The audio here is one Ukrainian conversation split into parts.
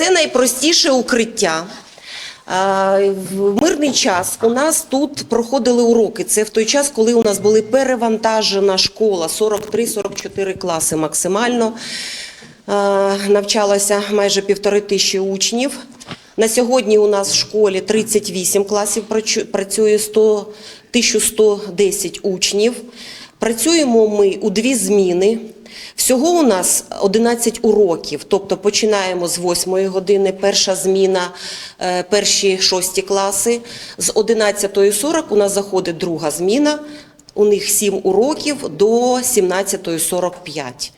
Це найпростіше укриття. В мирний час у нас тут проходили уроки. Це в той час, коли у нас були перевантажена школа, 43-44 класи максимально. Навчалося майже півтори тисячі учнів. На сьогодні у нас в школі 38 класів працює 100, 1110 учнів. Працюємо ми у дві зміни. Всього у нас 11 уроків, тобто починаємо з 8 години, перша зміна, е, перші шості класи. З 11.40 у нас заходить друга зміна, у них 7 уроків до 17.45.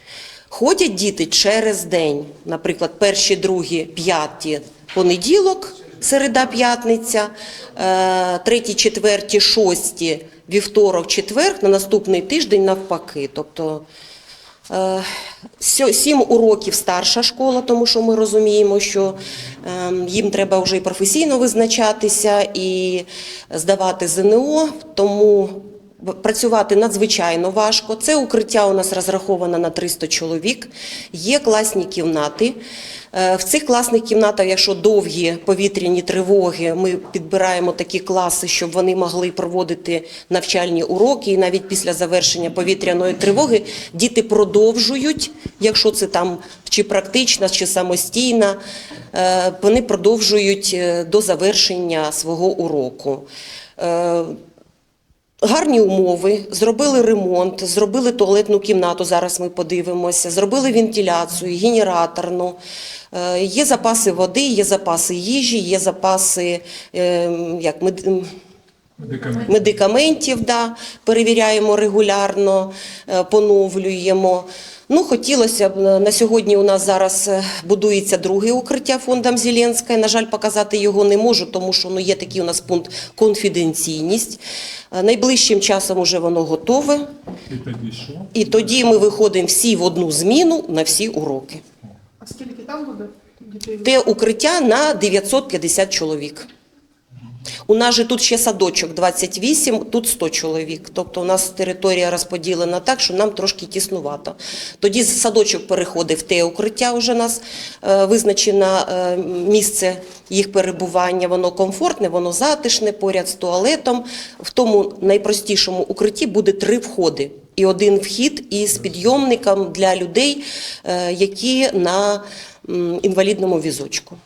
Ходять діти через день, наприклад, перші, другі, п'яті понеділок, середа, п'ятниця, е, треті, четверті, шості, вівторок, четвер, на наступний тиждень навпаки. Тобто Сім уроків старша школа, тому що ми розуміємо, що ем, їм треба вже і професійно визначатися, і здавати ЗНО, тому працювати надзвичайно важко. Це укриття у нас розраховано на 300 чоловік, є класні кімнати. Е, В цих класних кімнатах, якщо довгі повітряні тривоги, ми підбираємо такі класи, щоб вони могли проводити навчальні уроки. І навіть після завершення повітряної тривоги діти продовжують, якщо це там чи практична, чи самостійна, е, вони продовжують е, до завершення свого уроку. Гарні умови, зробили ремонт, зробили туалетну кімнату. Зараз ми подивимося, зробили вентиляцію, генераторну. Е, Є запаси води, є запаси їжі, є запаси як як мед- Медикаменти. медикаментів, да, перевіряємо регулярно, е, поновлюємо. Ну, хотілося б на сьогодні. У нас зараз е, будується друге укриття фондом Зеленської. На жаль, показати його не можу, тому що ну є такий у нас пункт конфіденційність. Е, Найближчим часом уже воно готове, І тоді що? і тоді ми виходимо всі в одну зміну на всі уроки. А скільки там буде дітей? Те укриття на 950 чоловік. У нас же тут ще садочок 28, тут 100 чоловік. Тобто у нас територія розподілена так, що нам трошки тіснувато. Тоді садочок переходить в те укриття, вже у нас е, визначено е, місце їх перебування. Воно комфортне, воно затишне, поряд з туалетом. В тому найпростішому укритті буде три входи. І один вхід із підйомником для людей, е, які на інвалідному візочку.